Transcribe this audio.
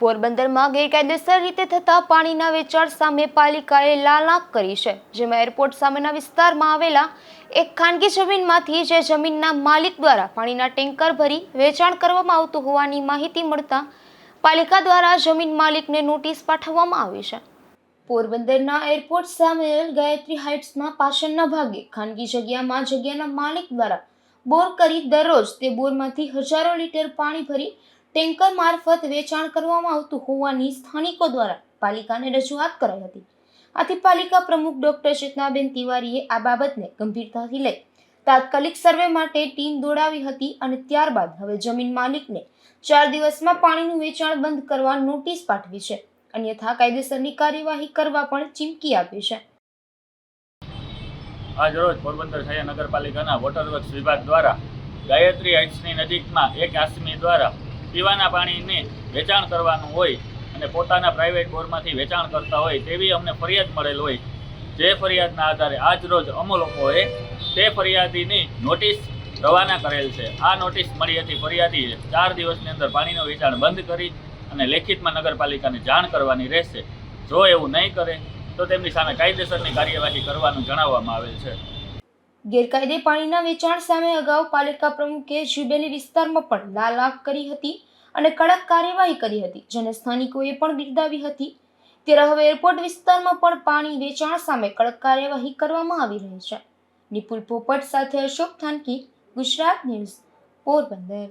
પોરબંદરમાં ગેરકાયદેસર રીતે થતા પાણીના વેચાણ સામે પાલિકાએ લાલાક કરી છે, જેમાં એરપોર્ટ સામેના વિસ્તારમાં આવેલા એક ખાનગી જમીનમાંથી જે જમીનના માલિક દ્વારા પાણીના ટેન્કર ભરી વેચાણ કરવામાં આવતું હોવાની માહિતી મળતા પાલિકા દ્વારા જમીન માલિકને નોટિસ પાઠવવામાં આવી છે. પોરબંદરના એરપોર્ટ સામે ગાયત્રી હાઇટ્સમાં પાછળના ભાગે ખાનગી જગ્યામાં જગ્યાના માલિક દ્વારા બોર કરી દરરોજ તે બોરમાંથી હજારો લીટર પાણી ભરી ટેન્કર મારફત વેચાણ કરવામાં આવતું હોવાની સ્થાનિકો દ્વારા પાલિકાને રજૂઆત કરાઈ હતી. આથી પાલિકા પ્રમુખ ડોક્ટર ચેતનાબેન તિવારીએ આ બાબતને ગંભીરતાથી લઈ તાત્કાલિક સર્વે માટે ટીમ દોડાવી હતી અને ત્યારબાદ હવે જમીન માલિકને ચાર દિવસમાં પાણીનું વેચાણ બંધ કરવા નોટિસ પાઠવી છે અન્યથા કાયદેસરની કાર્યવાહી કરવા પણ ચીમકી આપી છે. આજ રોજ પોરબંદર શહેર નગરપાલિકાના વોટર વર્ક્સ વિભાગ દ્વારા ગાયત્રી હાઇટ્સની નજીકમાં એક આશ્રમી દ્વારા પીવાના પાણીને વેચાણ કરવાનું હોય અને પોતાના પ્રાઇવેટ બોરમાંથી વેચાણ કરતા હોય તેવી અમને ફરિયાદ મળેલ હોય. જે ફરિયાદના આધારે આજ રોજ અમો લોકોએ તે ફરિયાદીની નોટિસ રવાના કરેલ છે. આ નોટિસ મળી હતી ફરિયાદીએ ચાર દિવસની અંદર પાણીનું વેચાણ બંધ કરી અને લેખિતમાં નગરપાલિકાને જાણ કરવાની રહેશે. જો એવું નહીં કરે, તો તેમની સામે કાયદેસરની કાર્યવાહી કરવાનું જણાવવામાં આવેલ છે. ગેરકાયદે પાણીના વેચાણ સામે અગાઉ પાલિકા પ્રમુખે જુબેલી વિસ્તારમાં પણ લાલાક કરી હતી અને કડક કાર્યવાહી કરી હતી. જેને સ્થાનિકોએ પણ બિરદાવી હતી. ત્યારે હવે એરપોર્ટ વિસ્તારમાં પણ પાણી વેચાણ સામે કડક કાર્યવાહી કરવામાં આવી રહી છે. નિપુલ પોપટ સાથે અશોક થાનકી, ગુજરાત ન્યૂઝ, પોરબંદર.